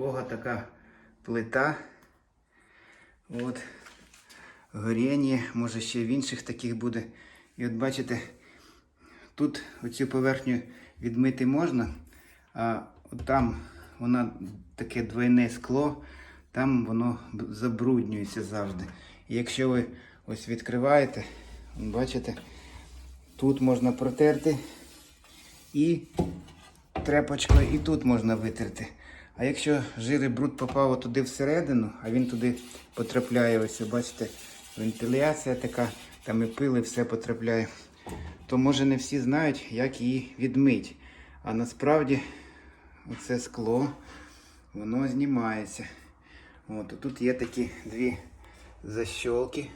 кого така плита. От. Горіння, може ще в інших таких буде. І от бачите, тут оцю поверхню відмити можна, а от там вона таке двойне скло, там воно забруднюється завжди. І якщо ви ось відкриваєте, бачите, тут можна протерти і тряпочкою і тут можна витерти. А якщо жир бруд попав туди всередину, а він туди потрапляє, ось бачите, вентиляція така, там і пил, і все потрапляє, то може не всі знають, як її відмить. А насправді оце скло, воно знімається. От, тут є такі дві защолки.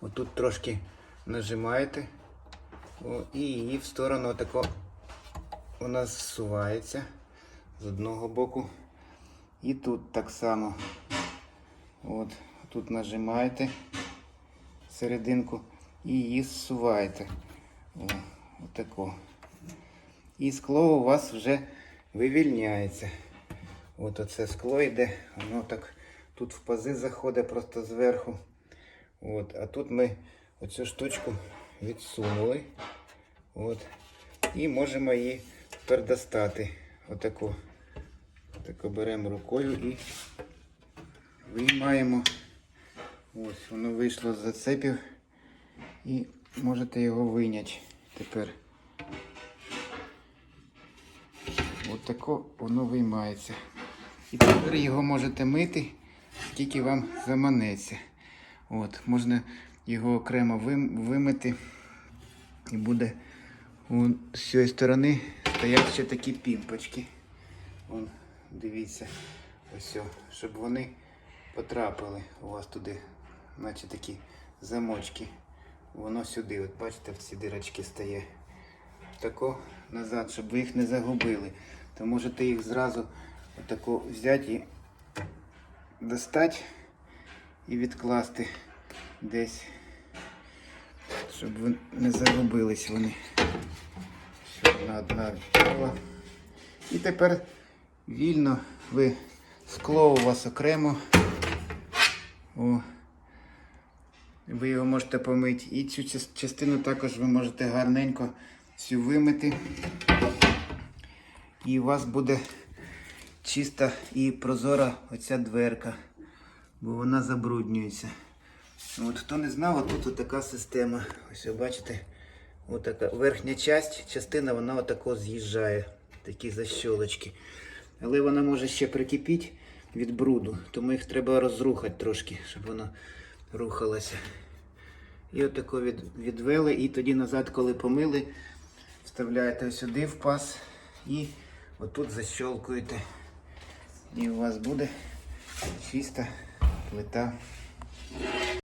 Отут трошки нажимаєте о, і її в сторону отако вона зсувається з одного боку. І тут так само. От, тут нажимаєте серединку і її зсуваєте. Отако. І скло у вас вже вивільняється. От оце скло йде, воно так тут в пази заходить просто зверху. От, а тут ми оцю штучку відсунули. От. І можемо її тепер достати. Отаку. Отако беремо рукою і виймаємо. Ось воно вийшло з зацепів. І можете його вийняти тепер. Отако воно виймається. І тепер його можете мити, скільки вам заманеться. От, можна його окремо вимити. І буде з цієї сторони стоять ще такі пімпочки. Вон, дивіться, ось, щоб вони потрапили у вас туди, наче такі замочки. Воно сюди, от бачите, в ці дирочки стає. Тако назад, щоб ви їх не загубили. То можете їх зразу отако взяти і достати і відкласти десь, щоб ви не загубились вони. Ще одна одна відпала. І тепер вільно ви скло у вас окремо. О, ви його можете помити. І цю частину також ви можете гарненько цю вимити. І у вас буде чиста і прозора оця дверка, бо вона забруднюється. От хто не знав, отут отака система. Ось ви бачите, отака верхня часть, частина вона отако з'їжджає, такі защолочки. Але вона може ще прикипіти від бруду, тому їх треба розрухати трошки, щоб воно рухалося. І отако від, відвели, і тоді назад, коли помили, вставляєте сюди в паз і отут защолкуєте. І у вас буде чиста плита